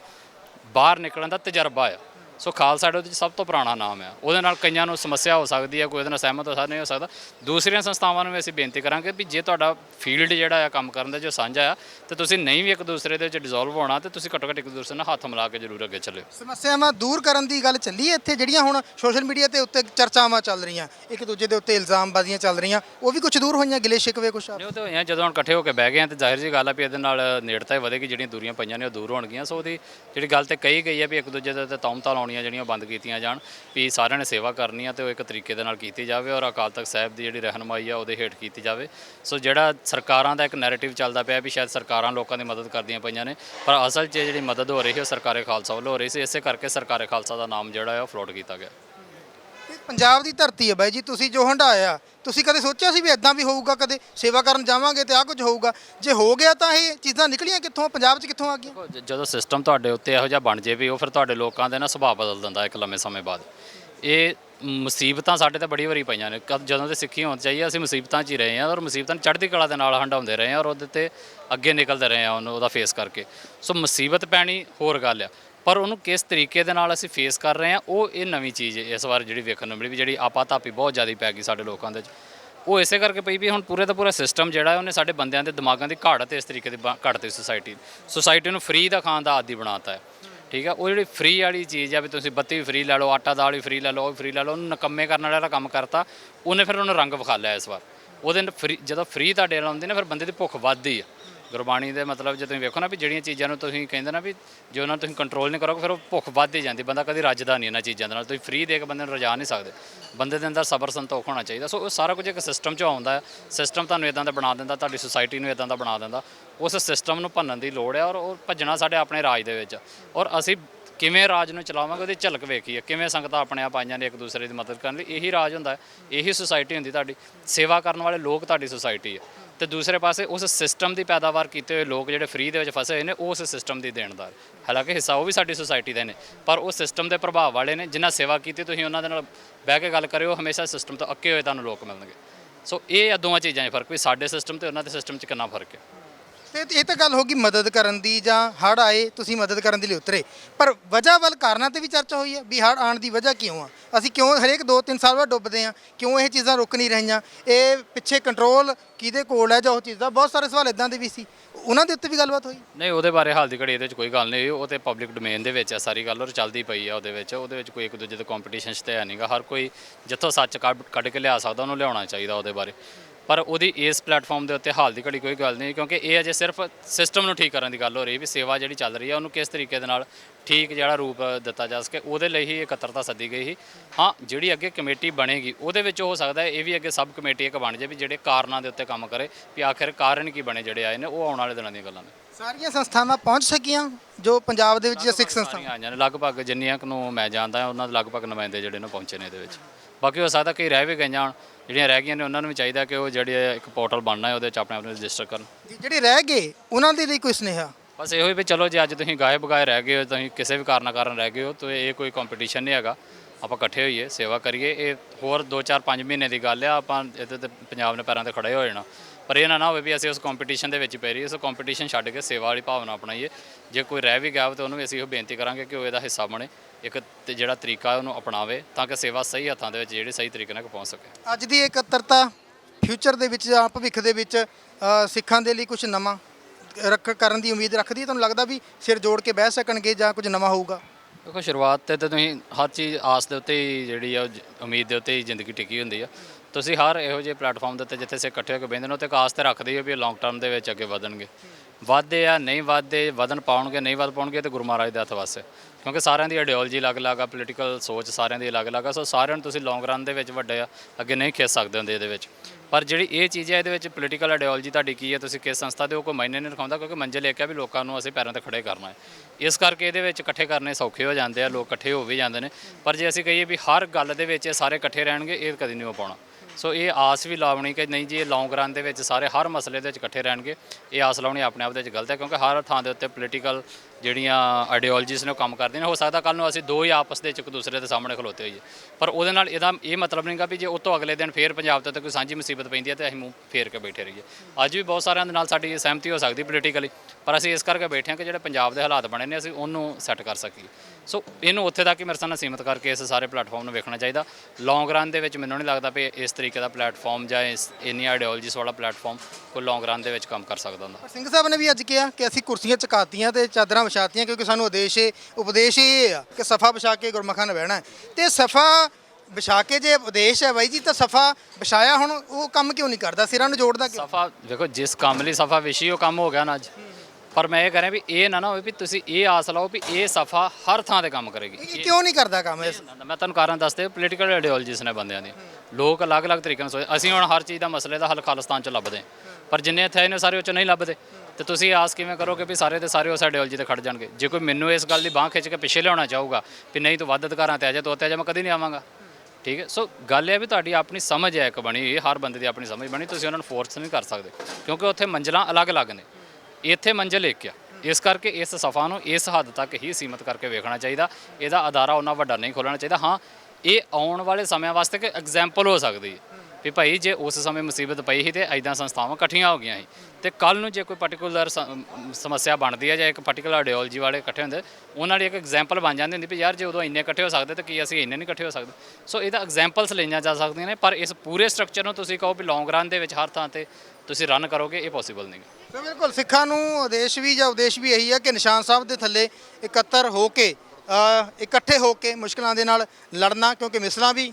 ਬਾਹਰ ਨਿਕਲਣ ਦਾ ਤਜਰਬਾ ਆ। ਸੋ ਖਾਲਸਾ ਏਡ ਉਹਦੇ 'ਚ ਸਭ ਤੋਂ ਪੁਰਾਣਾ ਨਾਮ ਆ। ਉਹਦੇ ਨਾਲ ਕਈਆਂ ਨੂੰ ਸਮੱਸਿਆ ਹੋ ਸਕਦੀ ਹੈ ਕੋਈ ਉਹਦੇ ਨਾਲ ਸਹਿਮਤ ਹੋ ਸਕਦਾ ਨਹੀਂ ਹੋ ਸਕਦਾ। ਦੂਸਰੀਆਂ ਸੰਸਥਾਵਾਂ ਨੂੰ ਵੀ ਅਸੀਂ ਬੇਨਤੀ ਕਰਾਂਗੇ ਵੀ ਜੇ ਤੁਹਾਡਾ ਫੀਲਡ ਜਿਹੜਾ ਆ ਕੰਮ ਕਰਨ ਦਾ ਜੋ ਸਾਂਝਾ ਆ ਤੇ ਤੁਸੀਂ ਨਹੀਂ ਵੀ ਇੱਕ ਦੂਸਰੇ ਦੇ ਵਿੱਚ ਡਿਸੋਲਵ ਹੋਣਾ ਤੇ ਤੁਸੀਂ ਘੱਟੋ ਘੱਟ ਇੱਕ ਦੂਸਰੇ ਨਾਲ ਹੱਥ ਮਿਲਾ ਕੇ ਜ਼ਰੂਰ ਅੱਗੇ ਚੱਲਿਓ। ਸਮੱਸਿਆਵਾਂ ਦੂਰ ਕਰਨ ਦੀ ਗੱਲ ਚੱਲੀ ਹੈ ਇੱਥੇ ਜਿਹੜੀਆਂ ਹੁਣ ਸੋਸ਼ਲ ਮੀਡੀਆ ਤੇ ਉੱਤੇ ਚਰਚਾਵਾਂ ਚੱਲ ਰਹੀਆਂ ਇੱਕ ਦੂਜੇ ਦੇ ਉੱਤੇ ਇਲਜ਼ਾਮਬਾਜ਼ੀਆਂ ਚੱਲ ਰਹੀਆਂ ਉਹ ਵੀ ਕੁਝ ਦੂਰ ਹੋਈਆਂ ਗਿਲੇ ਸ਼ਿਕਵੇ ਕੁਛ ਨਹੀਂ ਉਹ ਤੇ ਹੋਈਆਂ ਜਦੋਂ ਹੁਣ ਇਕੱਠੇ ਹੋ ਕੇ ਬਹਿ ਗਏ ਆ ਤੇ ਜ਼ਾਹਿਰ ਜੀ ਗੱਲ ਆ ਵੀ ਇਹਦੇ ਨਾਲ ਨੇੜਤਾ ਹੀ ਵਧੇਗੀ ਜਿਹੜੀਆਂ ਦੂਰੀਆਂ ਪਈਆਂ ਨੇ ਉਹ ਦੂਰ ਹੋਣਗੀਆਂ ਸੋ ਉਹਦੀ ਜਿਹੜੀ ਗੱਲ ਤੇ ਕਹੀ ਗਈ ਹੈ ਵੀ ਇੱਕ ਦੂਜੇ ਦੇ ਉੱਤੇ ਤੌਮਤਾਂ ਲਾਉਣੀਆਂ ਜਿਹੜੀਆਂ ਬੰਦ ਕੀਤੀਆਂ ਜਾਣ ਵੀ ਸਾਰਿਆਂ ਨੇ ਸੇਵਾ ਕਰਨੀ ਆ ਤੇ ਉਹ ਇੱਕ ਤਰੀਕੇ ਦੇ ਨਾਲ ਕੀਤੀ ਜਾਵੇ ਔਰ ਅਕਾਲ ਤਖਤ ਸਾਹਿਬ ਦੀ ਜਿਹੜੀ ਰਹਿਨਮਾਈ ਆ ਉਹਦੇ ਹੇਠ ਕੀਤੀ ਜਾਵੇ। ਸੋ ਜਿਹੜਾ ਸਰਕਾਰਾਂ ਦਾ ਇੱਕ ਨੈਰੇਟਿਵ ਚੱਲਦਾ ਪਿਆ ਵੀ ਸ਼ਾਇਦ ਸਰਕਾਰਾਂ ਲੋਕਾਂ ਦੀ ਮਦਦ ਕਰਦੀਆਂ ਪਈਆਂ ਨੇ, ਪਰ ਅਸਲ 'ਚ ਜਿਹੜੀ ਮਦਦ ਹੋ ਰਹੀ ਹੈ ਉਹ ਸਰਕਾਰੇ ਖਾਲਸਾ ਵੱਲੋਂ ਹੋ ਰਹੀ ਸੀ, ਇਸੇ ਕਰਕੇ ਸਰਕਾਰੇ ਖਾਲਸਾ ਦਾ ਨਾਮ ਜਿਹੜਾ ਹੈ ਉਹ ਫਲੋਟ ਕੀਤਾ ਗਿਆ। ਪੰਜਾਬ ਦੀ ਧਰਤੀ ਹੈ ਬਾਈ ਜੀ, ਤੁਸੀਂ ਜੋ ਹੰਡਾਇਆ ਤੁਸੀਂ ਕਦੇ ਸੋਚਿਆ ਸੀ ਵੀ ਇਦਾਂ ਵੀ ਹੋਊਗਾ, ਕਦੇ ਸੇਵਾ ਕਰਨ ਜਾਵਾਂਗੇ ਤੇ ਆ ਕੁਝ ਹੋਊਗਾ? ਜੇ ਹੋ ਗਿਆ ਤਾਂ ਇਹ ਚੀਜ਼ਾਂ ਨਿਕਲੀਆਂ ਕਿੱਥੋਂ, ਪੰਜਾਬ 'ਚ ਕਿੱਥੋਂ ਆ ਗਈਆਂ? ਜ- ਜਦੋਂ ਸਿਸਟਮ ਤੁਹਾਡੇ ਉੱਤੇ ਇਹੋ ਜਿਹਾ ਬਣ ਜੇ ਵੀ, ਉਹ ਫਿਰ ਤੁਹਾਡੇ ਲੋਕਾਂ ਦੇ ਨਾ ਸੁਭਾਅ ਬਦਲ ਦਿੰਦਾ ਇੱਕ ਲੰਮੇ ਸਮੇਂ ਬਾਅਦ। ਇਹ ਮੁਸੀਬਤਾਂ ਸਾਡੇ ਤੇ ਬੜੀ ਵਾਰੀ ਪਈਆਂ ਨੇ। ਕਦ, ਜਦੋਂ ਤੇ ਸਿੱਖੀ ਹੋਣੀ ਚਾਹੀਏ ਅਸੀਂ ਮੁਸੀਬਤਾਂ 'ਚ ਹੀ ਰਹੇ ਹਾਂ ਔਰ ਮੁਸੀਬਤਾਂ ਨੂੰ ਚੜ੍ਹਦੀ ਕਲਾ ਦੇ ਨਾਲ ਹੰਡਾਉਂਦੇ ਰਹੇ ਹਾਂ ਔਰ ਉਹਦੇ ਤੇ ਅੱਗੇ ਨਿਕਲਦੇ ਰਹੇ ਹਾਂ ਉਹਨੂੰ, ਉਹਦਾ ਫੇਸ ਕਰਕੇ। ਸੋ ਮੁਸੀਬਤ ਪੈਣੀ, ਹੋਰ ਗੱਲ ਆ। ਪਰ ਉਹਨੂੰ ਕਿਸ ਤਰੀਕੇ ਦੇ ਨਾਲ ਅਸੀਂ ਫੇਸ ਕਰ ਰਹੇ ਹਾਂ, ਉਹ ਇਹ ਨਵੀਂ ਚੀਜ਼ ਇਸ ਵਾਰ ਜਿਹੜੀ ਵੇਖਣ ਨੂੰ ਮਿਲੀ ਵੀ ਜਿਹੜੀ ਆਪਾ ਧਾਪੀ ਬਹੁਤ ਜ਼ਿਆਦਾ ਪੈ ਗਈ ਸਾਡੇ ਲੋਕਾਂ ਦੇ ਵਿੱਚ। ਉਹ ਇਸੇ ਕਰਕੇ ਪਈ ਵੀ ਹੁਣ ਪੂਰੇ ਦਾ ਪੂਰਾ ਸਿਸਟਮ ਜਿਹੜਾ ਉਹਨੇ ਸਾਡੇ ਬੰਦਿਆਂ ਦੇ ਦਿਮਾਗਾਂ ਦੀ ਘਾਟ ਘਾੜਤ ਇਸ ਤਰੀਕੇ ਦੀ ਬ- ਘੜਤੀ ਸੋਸਾਇਟੀ ਸੋਸਾਇਟੀ ਨੂੰ ਫ੍ਰੀ ਦਾ ਖਾਣ ਦਾ ਆਦੀ ਬਣਾਤਾ ਹੈ। ਠੀਕ ਹੈ, ਉਹ ਜਿਹੜੀ ਫ੍ਰੀ ਵਾਲੀ ਚੀਜ਼ ਆ ਵੀ ਤੁਸੀਂ ਬੱਤੀ ਵੀ ਫ੍ਰੀ ਲੈ ਲਓ, ਆਟਾ ਦਾਲ ਵੀ ਫ੍ਰੀ ਲੈ ਲਓ, ਉਹ ਵੀ ਫ੍ਰੀ ਲੈ ਲਓ, ਉਹਨੂੰ ਨਕੰਮੇ ਕਰਨ ਵਾਲਾ ਕੰਮ ਕਰਤਾ, ਉਹਨੇ ਫਿਰ ਉਹਨੂੰ ਰੰਗ ਵਿਖਾ ਲਿਆ ਇਸ ਵਾਰ। ਉਹਦੇ ਨਾਲ ਫ੍ਰੀ ਜਦੋਂ ਫ੍ਰੀ ਤੁਹਾਡੇ ਨਾਲ ਆਉਂਦੀ ਨਾ, ਫਿਰ ਬੰਦੇ ਦੀ ਭੁੱਖ ਵੱਧਦੀ ਆ। ਗੁਰਬਾਣੀ ਦੇ ਮਤਲਬ ਜੇ ਤੁਸੀਂ ਵੇਖੋ ਨਾ ਵੀ ਜਿਹੜੀਆਂ ਚੀਜ਼ਾਂ ਨੂੰ ਤੁਸੀਂ ਕਹਿੰਦੇ ਨਾ ਵੀ ਜੇ ਉਹਨਾਂ ਨੂੰ ਤੁਸੀਂ ਕੰਟਰੋਲ ਨਹੀਂ ਕਰੋਗੇ, ਫਿਰ ਉਹ ਭੁੱਖ ਵੱਧਦੀ ਜਾਂਦੀ, ਬੰਦਾ ਕਦੀ ਰੱਜਦਾ ਨਹੀਂ ਇਹਨਾਂ ਚੀਜ਼ਾਂ ਦੇ ਨਾਲ। ਤੁਸੀਂ ਫ੍ਰੀ ਦੇ ਕੇ ਬੰਦੇ ਨੂੰ ਰਜਾ ਨਹੀਂ ਸਕਦੇ। ਬੰਦੇ ਦੇ ਅੰਦਰ ਸਬਰ ਸੰਤੋਖ ਹੋਣਾ ਚਾਹੀਦਾ। ਸੋ ਉਹ ਸਾਰਾ ਕੁਝ ਇੱਕ ਸਿਸਟਮ 'ਚ ਆਉਂਦਾ ਸਿਸਟਮ ਤੁਹਾਨੂੰ ਇਦਾਂ ਦਾ ਬਣਾ ਦਿੰਦਾ, ਤੁਹਾਡੀ ਸੁਸਾਇਟੀ ਨੂੰ ਇਦਾਂ ਦਾ ਬਣਾ ਦਿੰਦਾ। ਉਸ ਸਿਸਟਮ ਨੂੰ ਭੰਨਣ ਦੀ ਲੋੜ ਹੈ ਔਰ ਉਹ ਭੱਜਣਾ ਸਾਡੇ ਆਪਣੇ ਰਾਜ ਦੇ ਵਿੱਚ। ਔਰ ਅਸੀਂ ਕਿਵੇਂ ਰਾਜ ਨੂੰ ਚਲਾਵਾਂਗੇ, ਉਹਦੀ ਝਲਕ ਵੇਖੀ ਹੈ ਕਿਵੇਂ ਸੰਗਤਾਂ ਆਪਣੇ ਆਪ ਆਈਆਂ ਨੇ ਇੱਕ ਦੂਸਰੇ ਦੀ ਮਦਦ ਕਰਨ ਲਈ। ਇਹੀ ਰਾਜ ਹੁੰਦਾ ਇਹੀ ਸੁਸਾਇਟੀ ਹੁੰਦੀ ਤੁਹਾਡੀ। ਸੇਵਾ ਕਰਨ ਵਾਲੇ ਲੋਕ ਤੁਹਾਡੀ ਸੁਸਾਇਟੀ ਹੈ। ਤੇ ਦੂਸਰੇ ਪਾਸੇ ਉਸ ਸਿਸਟਮ ਦੀ ਪੈਦਾਵਾਰ ਕੀਤੇ ਹੋਏ ਲੋਕ ਜਿਹੜੇ ਫ੍ਰੀ ਦੇ ਵਿੱਚ ਫਸੇ ਹੋਏ ਨੇ ਉਸ ਸਿਸਟਮ ਦੀ ਦੇਣਦਾਰ। ਹਾਲਾਂਕਿ ਹਿੱਸਾ ਉਹ ਵੀ ਸਾਡੀ ਸੁਸਾਇਟੀ ਦੇ ਨੇ, ਪਰ ਉਹ ਸਿਸਟਮ ਦੇ ਪ੍ਰਭਾਵ ਵਾਲੇ ਨੇ, ਜਿਨ੍ਹਾਂ ਸੇਵਾ ਕੀਤੀ, ਤੁਸੀਂ ਉਹਨਾਂ ਦੇ ਨਾਲ ਬਹਿ ਕੇ ਗੱਲ ਕਰਿਓ, ਹਮੇਸ਼ਾ ਸਿਸਟਮ ਤੋਂ ਅੱਕੇ ਹੋਏ ਤੁਹਾਨੂੰ ਲੋਕ ਮਿਲਣਗੇ। ਸੋ ਇਹ ਆ ਦੋਵਾਂ ਚੀਜ਼ਾਂ 'ਚ ਫ਼ਰਕ ਵੀ ਸਾਡੇ ਸਿਸਟਮ ਤੇ ਉਹਨਾਂ ਦੇ ਸਿਸਟਮ 'ਚ ਕਿੰਨਾ ਫ਼ਰਕ ਹੈ। ਤੇ ਇਹ ਤਾਂ ਗੱਲ ਹੋ ਗਈ ਮਦਦ ਕਰਨ ਦੀ ਜਾਂ ਹੜ ਆਏ, ਤੁਸੀਂ ਮਦਦ ਕਰਨ ਦੇ ਲਈ ਉਤਰੇ। ਪਰ ਵਜ੍ਹਾ ਵੱਲ ਕਾਰਨਾਂ ਤੇ ਵੀ ਚਰਚਾ ਹੋਈ ਹੈ ਵੀ ਹੜ ਆਉਣ ਦੀ ਵਜ੍ਹਾ ਕਿਉਂ ਆ? ਅਸੀਂ ਕਿਉਂ ਹਰੇਕ 2-3 ਸਾਲ ਬਾਅਦ ਡੁੱਬਦੇ ਆ ਕਿਉਂ ਇਹ ਚੀਜ਼ਾਂ ਰੁਕ ਨਹੀਂ ਰਹੀਆਂ? ਇਹ ਪਿੱਛੇ ਕੰਟਰੋਲ ਕਿਹਦੇ ਕੋਲ ਹੈ ਜਾਂ ਉਹ ਚੀਜ਼? ਦਾ ਬਹੁਤ ਸਾਰੇ ਸਵਾਲ ਇਦਾਂ ਦੇ ਵੀ ਸੀ। ਉਹਨਾਂ ਦੇ ਉੱਤੇ ਵੀ ਗੱਲਬਾਤ ਹੋਈ? ਨਹੀਂ, ਉਹਦੇ ਬਾਰੇ ਹਾਲ ਦੀ ਘੜੀ ਇਹਦੇ ਵਿੱਚ ਕੋਈ ਗੱਲ ਨਹੀਂ ਹੋਈ। ਉਹ ਤੇ ਪਬਲਿਕ ਡੋਮੇਨ ਦੇ ਵਿੱਚ ਆ ਸਾਰੀ ਗੱਲ ਔਰ ਚੱਲਦੀ ਪਈ ਆ ਉਹਦੇ ਵਿੱਚ। ਉਹਦੇ ਵਿੱਚ ਕੋਈ ਇੱਕ ਦੂਜੇ ਦੇ ਕੰਪੀਟੀਸ਼ਨ 'ਚ ਤੇ ਹੈ ਨਹੀਂਗਾ ਹਰ ਕੋਈ ਜਿੱਥੋਂ ਸੱਚ ਕੱਢ ਕੱਢ ਕੇ ਲਿਆ ਸਕਦਾ, ਉਹਨੂੰ ਲਿਆਉਣਾ ਚਾਹੀਦਾ ਉਹਦੇ ਬਾਰੇ। ਪਰ ਉਹਦੀ ਇਸ ਪਲੇਟਫਾਰਮ ਦੇ ਉੱਤੇ ਹਾਲ ਦੀ ਘੜੀ ਕੋਈ ਗੱਲ ਨਹੀਂ ਕਿਉਂਕਿ ਇਹ ਅਜੇ ਸਿਰਫ ਸਿਸਟਮ ਨੂੰ ਠੀਕ ਕਰਨ ਦੀ ਗੱਲ ਹੋ ਰਹੀ ਵੀ ਸੇਵਾ ਜਿਹੜੀ ਚੱਲ ਰਹੀ ਹੈ ਉਹਨੂੰ ਕਿਸ ਤਰੀਕੇ ਦੇ ਨਾਲ ਠੀਕ ਜਿਹੜਾ ਰੂਪ ਦਿੱਤਾ ਜਾ ਸਕੇ ਉਹਦੇ ਲਈ ਹੀ ਇਕੱਤਰਤਾ ਸੱਦੀ ਗਈ ਸੀ। ਹਾਂ ਜਿਹੜੀ ਅੱਗੇ ਕਮੇਟੀ ਬਣੇਗੀ ਉਹਦੇ ਵਿੱਚ ਹੋ ਸਕਦਾ ਹੈ ਇਹ ਵੀ ਅੱਗੇ ਸਬ ਕਮੇਟੀ ਇੱਕ ਬਣ ਜਾਏ ਵੀ ਜਿਹੜੇ ਕਾਰਨਾਂ ਦੇ ਉੱਤੇ ਕੰਮ ਕਰੇ ਵੀ ਆਖਿਰ ਕਾਰਨ ਕੀ ਬਣੇ ਜਿਹੜੇ ਆਏ ਨੇ ਉਹ ਆਉਣ ਵਾਲੇ ਦਿਨਾਂ ਦੀਆਂ ਗੱਲਾਂ ਨੇ। ਸਾਰੀਆਂ ਸੰਸਥਾਵਾਂ ਪਹੁੰਚ ਸਕੀਆਂ ਜੋ ਪੰਜਾਬ ਦੇ ਵਿੱਚ ਜਾਂ ਸਿੱਖ ਸੰਸਥਾ ਸਾਰੀਆਂ ਆਈਆਂ ਨੇ ਲਗਭਗ ਜਿੰਨੀਆਂ ਕੁ ਨੂੰ ਮੈਂ ਜਾਣਦਾ ਉਹਨਾਂ ਦੇ ਲਗਭਗ ਨੁਮਾਇੰਦੇ ਜਿਹੜੇ ਨੇ ਪਹੁੰਚੇ ਨੇ ਇਹਦੇ ਵਿੱਚ। ਬਾਕੀ ਹੋ ਸਕਦਾ ਕਈ ਰਹਿ ਵੀ ਗਈਆਂ ਹੋਣ ਜਿਹੜੀਆਂ ਰਹਿ ਗਈਆਂ ਨੇ ਉਹਨਾਂ ਨੂੰ ਵੀ ਚਾਹੀਦਾ ਕਿ ਉਹ ਜਿਹੜੇ ਇੱਕ ਪੋਰਟਲ ਬਣਨਾ ਹੈ ਉਹਦੇ ਵਿੱਚ ਆਪਣੇ ਆਪ ਨੂੰ ਰਜਿਸਟਰ ਕਰਨ। ਜੀ, ਜਿਹੜੇ ਰਹਿ ਗਏ ਉਹਨਾਂ ਦੇ ਲਈ ਕੋਈ ਸੁਨੇਹਾ? ਬਸ ਇਹੋ ਹੀ ਵੀ ਚਲੋ ਜੇ ਅੱਜ ਤੁਸੀਂ ਗਾਏ ਬਗਾਏ ਰਹਿ ਗਏ ਹੋ ਤੁਸੀਂ ਕਿਸੇ ਵੀ ਕਾਰਨ ਕਾਰਨ ਰਹਿ ਗਏ ਹੋ ਤਾਂ ਇਹ ਕੋਈ ਕੰਪੀਟੀਸ਼ਨ ਨਹੀਂ ਹੈਗਾ। ਆਪਾਂ ਇਕੱਠੇ ਹੋਈਏ ਸੇਵਾ ਕਰੀਏ ਇਹ ਹੋਰ 2-4 5 ਮਹੀਨੇ ਦੀ ਗੱਲ ਆ ਆਪਾਂ ਇਹਦੇ ਤੇ ਪੰਜਾਬ ਨੇ ਪੈਰਾਂ ਤੇ ਖੜੇ ਹੋ ਜਾਣਾ। ਪਰ ਇਹ ਨਾ ਨਾ ਹੋਵੇ ਵੀ ਅਸੀਂ ਉਸ ਕੰਪੀਟੀਸ਼ਨ ਦੇ ਵਿੱਚ ਪੈ ਰਹੀਏ ਉਸ ਕੰਪੀਟੀਸ਼ਨ ਛੱਡ ਕੇ ਸੇਵਾ ਵਾਲੀ ਭਾਵਨਾ ਅਪਣਾਈਏ। ਜੇ ਕੋਈ ਰਹਿ ਵੀ ਗਿਆ ਤਾਂ ਉਹਨੂੰ ਵੀ ਅਸੀਂ ਇਹ ਬੇਨਤੀ ਕਰਾਂਗੇ ਕਿ ਉਹ ਇਹਦਾ ਹਿੱਸਾ ਬਣੇ। ਇੱਕ ਤੇ ਜਿਹੜਾ ਤਰੀਕਾ ਹੈ ਉਹਨੂੰ ਅਪਣਾਵੇ ਤਾਂ ਕਿ ਸੇਵਾ ਸਹੀ ਹੱਥਾਂ ਦੇ ਵਿੱਚ ਜਿਹੜੀ ਸਹੀ ਤਰੀਕੇ ਨਾਲ ਪਹੁੰਚ ਸਕੇ। ਅੱਜ ਦੀ ਇਕੱਤਰਤਾ ਫਿਊਚਰ ਦੇ ਵਿੱਚ ਜਾਂ ਭਵਿੱਖ ਦੇ ਵਿੱਚ ਅ, ਸਿੱਖਾਂ ਦੇ ਲਈ ਕੁਝ ਨਵਾਂ ਰੱਖ ਕਰਨ ਦੀ ਉਮੀਦ ਰੱਖਦੀ ਹੈ? ਤੁਹਾਨੂੰ ਲੱਗਦਾ ਵੀ ਸਿਰ ਜੋੜ ਕੇ ਬਹਿ ਸਕਣਗੇ ਜਾਂ ਕੁਝ ਨਵਾਂ ਹੋਊਗਾ? ਦੇਖੋ ਸ਼ੁਰੂਆਤ ਤੇ ਤਾਂ ਤੁਸੀਂ ਹਰ ਚੀਜ਼ ਆਸ ਦੇ ਉੱਤੇ ਹੀ ਜਿਹੜੀ ਆ ਉਹ ਜ- ਉਮੀਦ ਦੇ ਉੱਤੇ ਹੀ ਜ਼ਿੰਦਗੀ ਟਿਕੀ ਹੁੰਦੀ ਆ। ਤੁਸੀਂ ਹਰ ਇਹੋ ਜਿਹੇ ਪਲੇਟਫਾਰਮ ਦੇ ਉੱਤੇ ਜਿੱਥੇ ਸੇ ਇਕੱਠੇ ਹੋ ਕੇ ਬਹਿੰਦੇ ਨੇ ਉੱਤੇ ਇੱਕ ਆਸ ਤੇ ਰੱਖਦੇ ਹੋ ਵੀ ਲੌਂਗ ਟਰਮ ਦੇ ਵਿੱਚ ਅੱਗੇ ਵਧਣਗੇ। ਵਧਦੇ ਆ ਨਹੀਂ ਵਧਦੇ ਵਧਣ ਪਾਉਣਗੇ ਨਹੀਂ ਵਧ ਪਾਉਣਗੇ ਤੇ ਗੁਰੂ ਮਹਾਰਾਜ ਦੇ ਹੱਥ ਵਾਸੇ। ਕਿਉਂਕਿ ਸਾਰਿਆਂ ਦੀ ਆਈਡੀਓਲੋਜੀ ਅਲੱਗ-ਅਲੱਗ ਆ ਪੋਲੀਟੀਕਲ ਸੋਚ ਸਾਰਿਆਂ ਦੀ ਅਲੱਗ-ਅਲੱਗ ਆ, ਸੋ ਸਾਰਿਆਂ ਨੂੰ ਤੁਸੀਂ ਲੌਂਗ ਰਨ ਦੇ ਵਿੱਚ ਵੱਡੇ ਆ, ਅੱਗੇ ਨਹੀਂ ਖਿੱਚ ਸਕਦੇ ਹੁੰਦੇ ਇਹਦੇ ਵਿੱਚ। ਪਰ ਜਿਹੜੀ ਇਹ ਚੀਜ਼ ਹੈ ਇਹਦੇ ਵਿੱਚ ਪੋਲੀਟੀਕਲ ਆਈਡੀਓਲੋਜੀ ਤੁਹਾਡੀ ਕੀ ਹੈ, ਤੁਸੀਂ ਕਿਸ ਸੰਸਥਾ ਦੇ ਹੋ, ਕੋਈ ਮਾਇਨੇ ਨਹੀਂ ਰਖਾਉਂਦਾ ਕਿਉਂਕਿ ਮੰਜ਼ਿਲ ਇੱਕ ਹੈ ਵੀ ਲੋਕਾਂ ਨੂੰ ਅਸੀਂ ਪੈਰਾਂ ਤੇ ਖੜੇ ਕਰਨਾ ਹੈ। ਇਸ ਕਰਕੇ ਇਹਦੇ ਵਿੱਚ ਇਕੱਠੇ ਕਰਨੇ ਸੌਖੇ ਹੋ ਜਾਂਦੇ ਆ, ਲੋਕ ਇਕੱਠੇ ਹੋ ਵੀ ਜਾਂਦੇ ਨੇ। ਪਰ ਜੇ ਅਸੀਂ ਕਹੀਏ ਵੀ ਹਰ ਗੱਲ ਦੇ ਵਿੱਚ ਇਹ ਸਾਰੇ ਇਕੱਠੇ ਰਹਿਣਗੇ, ਇਹ ਕਦੀ ਨਹੀਂ ਹੋ ਪਾਉਣਾ। ਸੋ ਇਹ ਆਸ ਵੀ ਲਾਉਣੀ ਕਿ ਨਹੀਂ ਜੀ, ਇਹ ਲੌਂਗ ਰਨ ਦੇ ਵਿੱਚ ਸਾਰੇ ਹਰ ਮਸਲੇ ਦੇ ਵਿੱਚ ਇਕੱਠੇ ਰਹਿਣਗੇ। ਇਹ ਆਸ ਲਾਉਣੀ ਆਪਣੇ ਆਪ ਦੇ ਵਿੱਚ ਗਲਤ ਹੈ, ਕਿਉਂਕਿ ਹਰ ਥਾਂ ਦੇ ਉੱਤੇ ਪੋਲੀਟੀਕਲ ਜਿਹੜੀਆਂ ਆਈਡੀਓਲੋਜੀਜ਼ ਨੇ ਉਹ ਕੰਮ ਕਰਦੀਆਂ ਨੇ, ਹੋ ਸਕਦਾ ਕੱਲ ਨੂੰ ਅਸੀਂ ਦੋ ਹੀ ਆਪਸ ਦੇ ਵਿੱਚ ਇੱਕ ਦੂਸਰੇ ਦੇ ਸਾਹਮਣੇ ਖਲੋਤੇ ਹੋਈਏ। ਪਰ ਉਹਦੇ ਨਾਲ ਇਹਦਾ ਇਹ ਮਤਲਬ ਨਹੀਂਗਾ ਵੀ ਜੇ ਉਹ ਤੋਂ ਅਗਲੇ ਦਿਨ ਫੇਰ ਪੰਜਾਬ ਤੇ ਉੱਤੇ ਕੋਈ ਸਾਂਝੀ ਮੁਸੀਬਤ ਪੈਂਦੀ ਹੈ ਤੇ ਅਸੀਂ ਮੂੰਹ ਫੇਰ ਕੇ ਬੈਠੇ ਰਹੀਏ। ਅੱਜ ਵੀ ਬਹੁਤ ਸਾਰਿਆਂ ਦੇ ਨਾਲ ਸਾਡੀ ਸਹਿਮਤੀ ਹੋ ਸਕਦੀ ਪੋਲੀਟੀਕਲੀ ਪਰ ਅਸੀਂ ਇਸ ਕਰਕੇ ਬੈਠੇ ਹਾਂ ਕਿ ਜਿਹੜੇ ਪੰਜਾਬ ਦੇ ਹਾਲਾਤ ਬਣੇ ਨੇ, ਅਸੀਂ ਉਹਨੂੰ ਸੈੱਟ ਕਰ ਸਕੀਏ। ਸੋ ਇਹਨੂੰ ਉੱਥੇ ਤੱਕ ਹੀ ਮੇਰੇ ਸਾਹਮਣੇ ਸੀਮਿਤ ਕਰਕੇ ਇਸ ਸਾਰੇ ਪਲੇਟਫਾਰਮ ਨੂੰ ਵੇਖਣਾ ਚਾਹੀਦਾ। ਲੌਂਗ ਰਨ ਦੇ ਵਿੱਚ ਮੈਨੂੰ ਨਹੀਂ ਲੱਗਦਾ ਵੀ ਇਸ ਤਰੀਕੇ ਦਾ ਪਲੇਟਫਾਰਮ ਜਾਂ ਇਸ ਇੰਨੀ ਆਈਡੀਓਲੋਜੀਸ ਵਾਲਾ ਪਲੇਟਫਾਰਮ ਕੋਈ ਲੌਂਗ ਰਨ ਦੇ ਵਿੱਚ ਕੰਮ ਕਰ ਸਕਦਾ ਹੁੰਦਾ। ਸਿੰਘ ਸਾਹਿਬ ਨੇ ਵੀ ਅੱਜ ਕਿਹਾ ਕਿ ਅਸੀਂ ਕੁਰਸੀਆਂ ਚਕਾਤੀਆਂ ਤੇ ਚਾਦਰਾਂ ਵਿਛਾਤੀਆਂ ਕਿਉਂਕਿ ਸਾਨੂੰ ਉਦੇਸ਼ ਉਪਦੇਸ਼ ਇਹ ਆ ਕਿ ਸਫਾ ਵਿਛਾ ਕੇ ਗੁਰਮਖਾਂ ਨੇ ਬਹਿਣਾ। ਤੇ ਸਫਾ ਵਿਛਾ ਕੇ ਜੇ ਉਦੇਸ਼ ਹੈ ਬਾਈ ਜੀ ਤਾਂ ਸਫਾ ਵਿਛਾਇਆ ਹੁਣ ਉਹ ਕੰਮ ਕਿਉਂ ਨਹੀਂ ਕਰਦਾ? ਸਿਰਾਂ ਨੂੰ ਜੋੜਦਾ ਕਿਉਂ? ਸਫਾ ਦੇਖੋ ਜਿਸ ਕੰਮ ਲਈ ਸਫਾ ਵਿਸ਼ੀ ਉਹ ਕੰਮ ਹੋ ਗਿਆ ਨਾ ਅੱਜ। ਪਰ ਮੈਂ ਇਹ ਕਹਿ ਰਿਹਾ ਵੀ ਇਹ ਨਾ ਨਾ ਹੋਵੇ ਵੀ ਤੁਸੀਂ ਇਹ ਆਸ ਲਾਓ ਵੀ ਇਹ ਸਫਾ ਹਰ ਥਾਂ ਤੇ ਕੰਮ ਕਰੇਗੀ। ਇਹ ਕਿਉਂ ਨਹੀਂ ਕਰਦਾ ਕੰਮ ਇਸ? ਮੈਂ ਤੁਹਾਨੂੰ ਕਾਰਨ ਦੱਸਦੇ ਪੋਲੀਟੀਕਲ ਆਈਡੀਓਲੋਜੀਸ ਨੇ ਬੰਦਿਆਂ ਦੀ। ਲੋਕ ਅਲੱਗ-ਅਲੱਗ ਤਰੀਕੇ ਨਾਲ ਸੋਚ ਅਸੀਂ ਹੁਣ ਹਰ ਚੀਜ਼ ਦਾ ਮਸਲੇ ਦਾ ਹੱਲ ਖਾਲਿਸਤਾਨ ਚ ਲੱਭਦੇ ਪਰ ਜਿੰਨੇ ਇੱਥੇ ਆਏ ਨੇ ਸਾਰੇ ਉਹ ਚ ਨਹੀਂ ਲੱਭਦੇ। ਤੇ ਤੁਸੀਂ ਆਸ ਕਿਵੇਂ ਕਰੋਗੇ ਵੀ ਸਾਰੇ ਦੇ ਸਾਰੇ ਉਸ ਆਈਡੀਓਲੋਜੀ ਤੇ ਖੜ ਜਾਣਗੇ? ਜੇ ਕੋਈ ਮੈਨੂੰ ਇਸ ਗੱਲ ਦੀ ਬਾਹ ਖਿੱਚ ਕੇ ਪਿੱਛੇ ਲਿਆਉਣਾ ਚਾਹੂਗਾ ਵੀ ਨਹੀਂ ਤੂੰ ਵੱਧ ਅਧਿਕਾਰਾਂ ਤੇ ਆ ਜਾ ਤੂੰ ਉੱਤੇ ਆ ਜਾ ਮੈਂ ਕਦੀ ਨਹੀਂ ਆਵਾਂਗਾ। ਠੀਕ ਹੈ? ਸੋ ਗੱਲ ਇਹ ਵੀ ਤੁਹਾਡੀ ਆਪਣੀ ਸਮਝ ਹੈ ਇੱਕ ਬਣੀ ਹੋਈ, ਹਰ ਬੰਦੇ ਦੀ ਆਪਣੀ ਸਮਝ ਬਣੀ ਤੁਸੀਂ ਉਹਨਾਂ ਨੂੰ ਫੋਰਸ ਨਹੀਂ ਕਰ ਸਕਦੇ ਕਿਉਂਕਿ ਉੱਥੇ ਮੰਜ਼ਲਾਂ ਅਲੱਗ-ਅਲੱਗ ਨੇ। ਇੱਥੇ ਮੰਜ਼ਿਲ ਇੱਕ ਆ। ਇਸ ਕਰਕੇ ਇਸ ਸਫਾ ਨੂੰ ਇਸ ਹੱਦ ਤੱਕ ਹੀ ਸੀਮਿਤ ਕਰਕੇ ਵੇਖਣਾ ਚਾਹੀਦਾ। ਇਹਦਾ ਅਦਾਰਾ ਉਹਨਾਂ ਵੱਡਾ ਨਹੀਂ ਖੋਲਣਾ ਚਾਹੀਦਾ। ਹਾਂ ਇਹ ਆਉਣ ਵਾਲੇ ਸਮਿਆਂ ਵਾਸਤੇ ਕਿ ਐਗਜ਼ਾਮਪਲ ਹੋ ਸਕਦੀ ਹੈ। ਵੀ ਭਾਈ ਜੇ ਉਸ ਸਮੇਂ ਮੁਸੀਬਤ ਪਈ ਸੀ ਤੇ ਐਦਾਂ ਸੰਸਥਾਵਾਂ ਇਕੱਠੀਆਂ ਹੋ ਗਈਆਂ ਸੀ। ਤੇ ਕੱਲ ਨੂੰ ਜੇ ਕੋਈ ਪਾਰਟਿਕੂਲਰ ਸਮੱਸਿਆ ਬਣਦੀ ਹੈ ਜਾਂ ਇੱਕ ਪਾਰਟਿਕੂਲਰ ਆਈਡੀਓਲੋਜੀ ਵਾਲੇ ਇਕੱਠੇ ਹੁੰਦੇ, ਉਹਨਾਂ ਲਈ ਇੱਕ ਐਗਜ਼ਾਮਪਲ ਬਣ ਜਾਂਦੀ ਹੁੰਦੀ ਵੀ ਯਾਰ ਜੇ ਉਦੋਂ ਇੰਨੇ ਇਕੱਠੇ ਹੋ ਸਕਦੇ ਤਾਂ ਕੀ ਅਸੀਂ ਇੰਨੇ ਨਹੀਂ ਇਕੱਠੇ ਹੋ ਸਕਦੇ। ਸੋ ਇਹਦਾ ਐਗਜ਼ਾਮਪਲਸ ਲਈਆਂ ਜਾ ਸਕਦੀਆਂ ਨੇ, ਪਰ ਇਸ ਪੂਰੇ ਸਟਰਕਚਰ ਨੂੰ ਤੁਸੀਂ ਕਹੋ ਵੀ ਲੌਂਗ ਰਨ ਦੇ ਵਿੱਚ ਹਰ ਥਾਂ ਤੇ ਤੁਸੀਂ ਰਨ ਕਰੋਗੇ, ਇਹ ਪੋਸੀਬਲ ਨਹੀਂ ਸੋ ਬਿਲਕੁਲ, ਸਿੱਖਾਂ ਨੂੰ ਉਦੇਸ਼ ਵੀ ਜਾਂ ਉਦੇਸ਼ ਵੀ ਇਹੀ ਹੈ ਕਿ ਨਿਸ਼ਾਨ ਸਾਹਿਬ ਦੇ ਥੱਲੇ ਇਕੱਤਰ ਹੋ ਕੇ ਇਕੱਠੇ ਹੋ ਕੇ ਮੁਸ਼ਕਲਾਂ ਦੇ ਨਾਲ ਲੜਨਾ, ਕਿਉਂਕਿ ਮਿਸਲਾਂ ਵੀ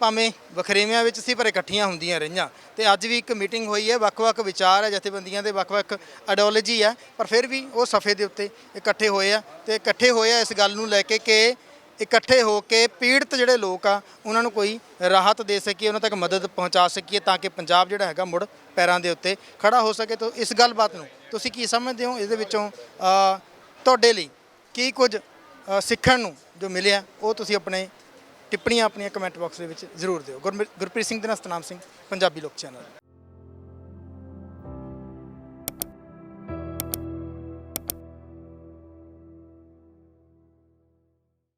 ਭਾਵੇਂ ਵਖਰੇਵਿਆਂ ਵਿੱਚ ਸੀ, ਪਰ ਇਕੱਠੀਆਂ ਹੁੰਦੀਆਂ ਰਹੀਆਂ। ਤੇ ਅੱਜ ਵੀ ਇੱਕ ਮੀਟਿੰਗ ਹੋਈ ਹੈ, ਵੱਖ-ਵੱਖ ਵਿਚਾਰ ਹੈ, ਜਥੇਬੰਦੀਆਂ ਦੇ ਵੱਖ-ਵੱਖ ਆਈਡੀਓਲੋਜੀ ਹੈ, ਪਰ ਫਿਰ ਵੀ ਉਹ ਸਫੇ ਦੇ ਉੱਤੇ ਇਕੱਠੇ ਹੋਏ ਆ ਤੇ ਇਕੱਠੇ ਹੋਏ ਆ ਇਸ ਗੱਲ ਨੂੰ ਲੈ ਕੇ ਕਿ ਇਕੱਠੇ ਹੋ ਕੇ ਪੀੜਤ ਜਿਹੜੇ ਲੋਕ ਆ, ਉਹਨਾਂ ਨੂੰ ਕੋਈ ਰਾਹਤ ਦੇ ਸਕੀਏ, ਉਹਨਾਂ ਤੱਕ ਮਦਦ ਪਹੁੰਚਾ ਸਕੀਏ ਤਾਂ ਕਿ ਪੰਜਾਬ ਜਿਹੜਾ ਹੈਗਾ ਮੁੜ ਪੈਰਾਂ ਦੇ ਉੱਤੇ ਖੜਾ ਹੋ ਸਕੇ। ਤਾਂ ਇਸ ਗੱਲਬਾਤ ਨੂੰ ਤੁਸੀਂ ਕੀ ਸਮਝਦੇ ਹੋ? ਇਹਦੇ ਵਿੱਚੋਂ ਤੁਹਾਡੇ ਲਈ ਕੀ ਕੁਝ ਸਿੱਖਣ ਨੂੰ ਜੋ ਮਿਲਿਆ, ਉਹ ਤੁਸੀਂ ਆਪਣੇ ਟਿੱਪਣੀਆਂ ਆਪਣੀਆਂ ਕਮੈਂਟ ਬਾਕਸ ਦੇ ਵਿੱਚ ਜ਼ਰੂਰ ਦਿਓ। ਗੁਰਮੀ- ਗੁਰਪ੍ਰੀਤ ਸਿੰਘ ਦੇ ਨਾਲ ਸਤਨਾਮ ਸਿੰਘ, ਪੰਜਾਬੀ ਲੋਕ ਚੈਨਲ।